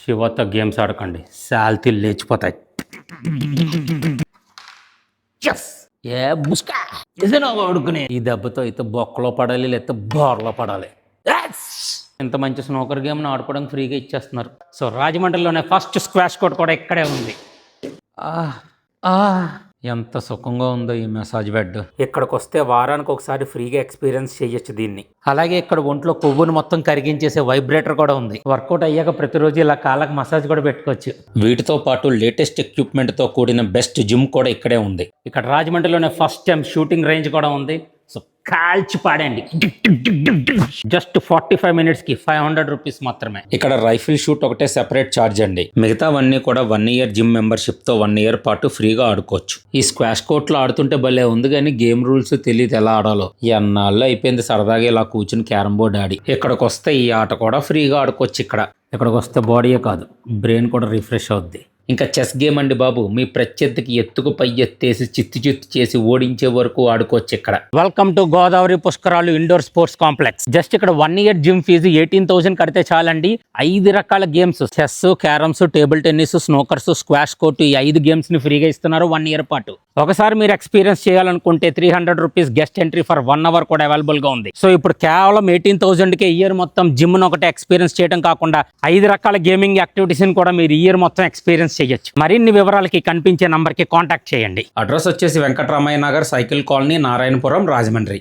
శివతో games ఆడకండి. శాల్తీ లేచిపోతాయి! ఏ బుస్కా ఆడుకునే ఈ దెబ్బతో అయితే బొక్కలో పడాలి లేకపోతే బోర్లో పడాలి! ఇంత మంచి స్నోకర్ గేమ్ని ఆడుకోవడానికి ఫ్రీగా ఇచ్చేస్తున్నారు. సో రాజమండ్రిలోనే ఫస్ట్ స్క్వాష్ కోర్ట్ కూడా ఇక్కడే ఉంది. ఆహ్, ఆహ్, ఎంత సుఖంగా ఉందో ఈ మసాజ్ బెడ్ ఇక్కడికి వస్తే వారానికి ఒకసారి ఫ్రీగా ఎక్స్పీరియన్స్ చేయొచ్చు దీన్ని. అలాగే ఇక్కడ ఒంట్లో కొవ్వును మొత్తం కరిగించేసే వైబ్రేటర్ కూడా ఉంది. వర్కౌట్ అయ్యాక ప్రతిరోజు ఇలా కాళ్ళకి మసాజ్ కూడా పెట్టుకోవచ్చు. వీటితో పాటు లేటెస్ట్ ఎక్విప్మెంట్తో కూడిన బెస్ట్ జిమ్ కూడా ఇక్కడే ఉంది. ఇక్కడ రాజమండ్రిలోనే ఫస్ట్ టైం షూటింగ్ రేంజ్ కూడా ఉంది. సో కాల్చి పాడండి. జస్ట్ ఫార్టీ ఫైవ్ మినిట్స్కి ఫైవ్ హండ్రెడ్ రూపీస్ మాత్రమే. ఇక్కడ రైఫిల్ షూట్ ఒకటే సెపరేట్ ఛార్జ్ అండి. మిగతావన్నీ కూడా వన్ ఇయర్ జిమ్ మెంబర్షిప్తో వన్ ఇయర్ పాటు ఫ్రీగా ఆడుకోవచ్చు. ఈ స్క్వాష్ కోర్ట్లో ఆడుతుంటే భలే ఉంది కానీ గేమ్ రూల్స్ తెలియదు ఎలా ఆడాలో. ఎన్నాళ్ళు అయిపోయింది సరదాగా ఇలా కూర్చుని క్యారమ్ బోర్డ్ ఆడి. ఇక్కడికి వస్తే ఈ ఆట కూడా ఫ్రీగా ఆడుకోవచ్చు ఇక్కడ. ఇక్కడికి వస్తే బాడీయే కాదు బ్రెయిన్ కూడా రిఫ్రెష్ అవుద్ది. ఇంకా చెస్ గేమ్ అండి బాబు. మీ ప్రత్యర్థికి ఎత్తుకు పై ఎత్తేసి చిత్తు చిత్తు చేసి ఓడించే వరకు ఆడుకోవచ్చు ఇక్కడ. వెల్కమ్ టు గోదావరి పుష్కరాలు ఇండోర్ స్పోర్ట్స్ కాంప్లెక్స్ జస్ట్ ఇక్కడ one year gym fees eighteen thousand కడితే చాలండి. ఐదు రకాల games chess carroms table tennis snookers squash court ఈ ఐదు గేమ్స్ని ఫ్రీగా ఇస్తున్నారు వన్ ఇయర్ పాటు. ఒకసారి మీరు ఎక్స్పీరియన్స్ చేయాలనుకుంటే three hundred rupees guest entry for one hour కూడా అవైలబుల్గా ఉంది. సో ఇప్పుడు కేవలం ఎయిటీన్ థౌసండ్ కే ఇయర్ మొత్తం జిమ్ ఒకటే ఎక్స్పీరియన్స్ చేయడం కాకుండా ఐదు రకాల గేమింగ్ యాక్టివిటీస్ని కూడా మీరు ఇయర్ మొత్తం ఎక్స్పీరియన్స్ చేయొచ్చు. మరిన్ని వివరాలకి కనిపించే నంబర్కి కాంటాక్ట్ చేయండి. అడ్రస్ వచ్చేసి వెంకటరామయ్య నగర్ సైకిల్ కాలనీ నారాయణపురం రాజమండ్రి.